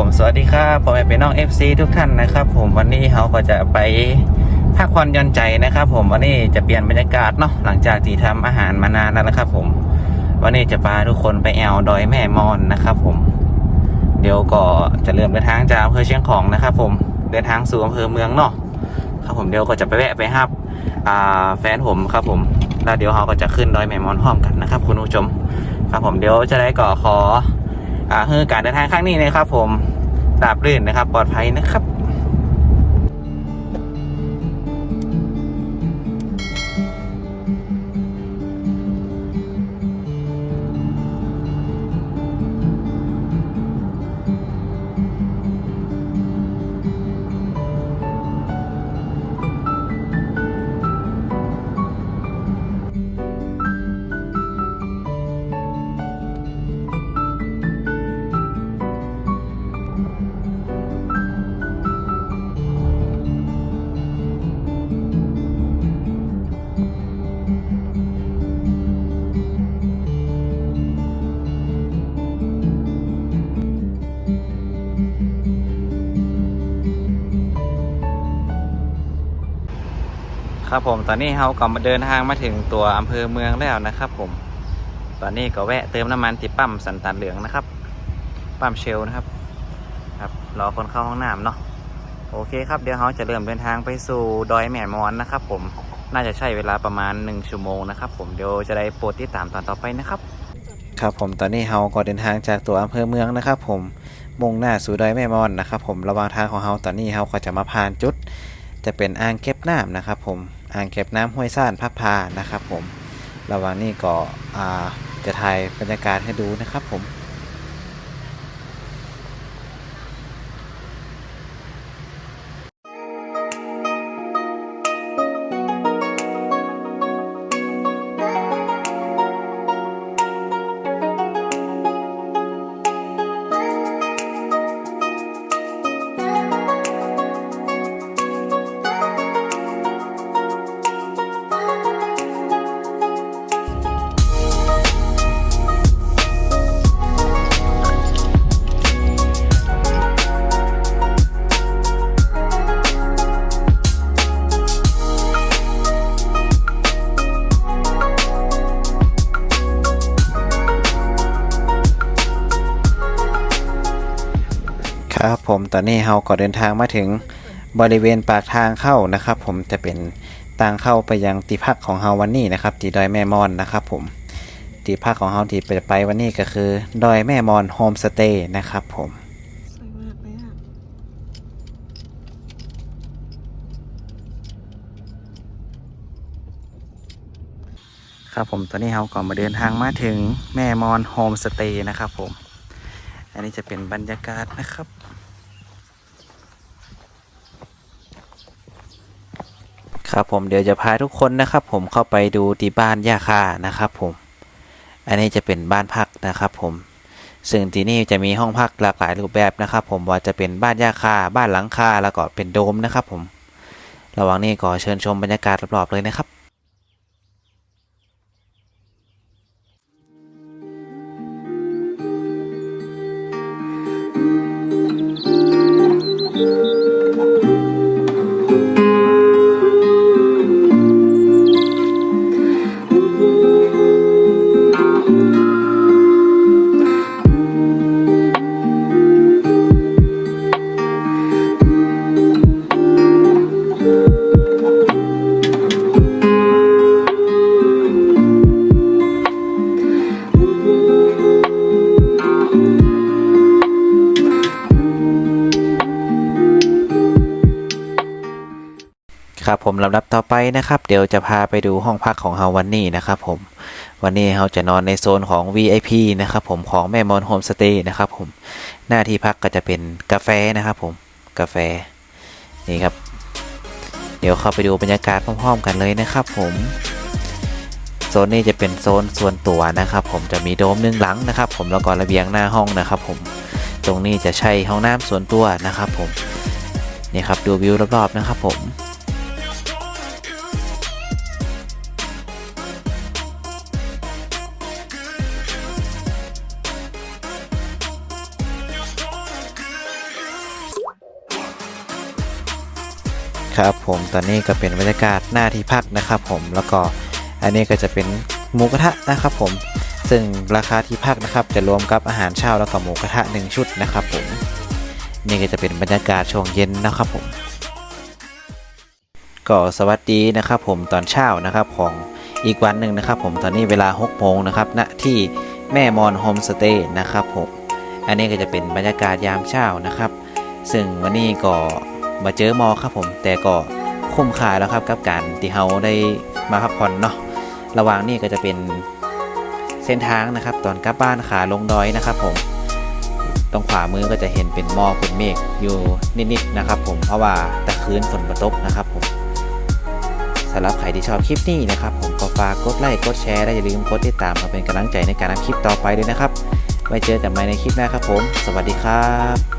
ผมสวัสดีครับผมเป็นน้อง FC ทุกท่านนะครับผมวันนี้เขาก็จะไปพักผ่อนย่อนใจนะครับผมวันนี้จะเปลี่ยนบรรยากาศเนาะหลังจากที่ทำอาหารมานานแล้วนะครับผมวันนี้จะพาทุกคนไปแอวดอยแม่มอนนะครับผม เดี๋ยวก็จะเริ่มเดินทางจากอำเภอเชียงของนะครับผมเดินทางสู่อำเภอเมืองเนาะครับผมเดี๋ยวก็จะไปแวะไปฮับแฟนผมครับผมแล้วเดี๋ยวเขาก็จะขึ้นดอยแม่มอนพร้อมกันนะครับ คุณผู้ชม ครับผมเดี๋ยวจะได้ก่อขอ อ่าคือการเดินทางครั้งนี้นะครับ ผมราบรื่นนะครับ ปลอดภัยนะครับ ครับผมตอนนี้เราก็มาเดินทางมาถึงตัวอำเภอเมืองแล้วนะครับ ผม ตอนนี้ก็แวะเติมน้ำมันที่ปั๊มสันตานเหลืองนะครับ ปั๊มเชลนะครับ ครับรอคนเข้าห้องน้ำเนาะโอเคครับเดี๋ยวเราจะเริ่มเดินทางไปสู่ดอยแม่มอนนะครับ ผมน่าจะใช้เวลาประมาณ 1 ชั่วโมงนะครับ ผมเดี๋ยวจะได้โปรดติดตามตอนต่อไปนะครับ ครับผมตอนนี้เราก็เดินทางจากตัวอำเภอเมืองนะครับ ผมมุ่งหน้าสู่ดอยแม่มอนนะครับ ผมระหว่างทางของเราตอนนี้เราก็จะมาผ่านจุด จะเป็นอ่างเก็บน้ำนะครับผมอ่างเก็บน้ำห้วยซ่านพับพานะครับผมระหว่างนี้ก็อ่าจะถ่ายบรรยากาศให้ดูนะครับผม ครับผมตอนนี้เราก็เดินทางมาถึงบริเวณปากทางเข้านะครับ ผมจะเป็นทางเข้าไปยังที่พักของเฮาวันนี้นะครับที่ดอยแม่มอนนะครับ ผมที่พักของเฮาที่ไปไปวันนี้ก็คือดอยแม่มอนโฮมสเตย์นะครับ ผมครับผมตอนนี้เราก็มาเดินทางมาถึงแม่มอนโฮมสเตย์นะครับ ผม อันนี้จะเป็นบรรยากาศนะครับ ครับผมเดี๋ยวจะพาทุกคนนะครับ ผมเข้าไปดูที่บ้านย่าคานะครับ ผม อันนี้จะเป็นบ้านพักนะครับ ผมซึ่งที่นี่จะมีห้องพักหลากหลายรูปแบบนะครับ ผมว่าจะเป็นบ้านย่าคาบ้านหลังคาแล้วก็เป็นโดมนะครับ ผมระหว่างนี้ก็เชิญชมบรรยากาศรอบๆเลยนะครับ ครับผมลำดับต่อไปนะครับ เดี๋ยวจะพาไปดูห้องพักของเฮาวันนี้นะครับผมวันนี้เฮาจะนอนในโซนของ VIP นะครับผมของแม่มอนโฮมสเตย์นะครับผมหน้าที่พักก็จะเป็นกาแฟนะครับผมกาแฟนี่ครับ เดี๋ยวเข้าไปดูบรรยากาศพร้อมๆกันเลยนะครับผมโซนนี้จะเป็นโซนส่วนตัวนะครับ ผมจะมีโดมหนึ่งหลังนะครับ ผมแล้วก็ระเบียงหน้าห้องนะครับ ผมตรงนี้จะใช้ห้องน้ำส่วนตัวนะครับ ผมนี่ครับดูวิวรอบๆนะครับ ผม ครับผมตอนนี้ก็เป็นบรรยากาศหน้าที่พักนะครับผมแล้วก็อันนี้ก็จะเป็นหมูกระทะนะครับผมซึ่งราคาที่พักนะครับจะรวมกับอาหารเช้าแล้วก็หมูกระทะหนึ่งชุดนะครับผมนี่ก็จะเป็นบรรยากาศช่วงเย็นนะครับผม ก็สวัสดีนะครับผมตอนเช้านะครับของอีกวันหนึ่งนะครับผมตอนนี้เวลา6โมงนะครับณที่แม่มอนโฮมสเตย์นะครับผมอันนี้ก็จะเป็นบรรยากาศยามเช้านะครับ ซึ่งวันนี้ก็ มาเจอมอครับผม แต่ก็คุ้มค่าแล้วครับกับการที่เราได้มาพักผ่อนเนาะระหว่างนี้ก็จะเป็นเส้นทางนะครับ ตอนกลับบ้านขาลงดอยนะครับผมตรงขวามือก็จะเห็นเป็นหมอกเป็นเมฆอยู่นิดๆนะครับ ผมเพราะว่าตะคืนฝนมาตกนะครับผมสำหรับใครที่ชอบคลิปนี้นะครับ ผมก็ฝากกดไลค์กดแชร์และอย่าลืมกดติดตามมาเป็นกำลังใจในการทำคลิปต่อไปด้วยนะครับไว้เจอกันใหม่ในคลิปหน้าครับผม สวัสดีครับ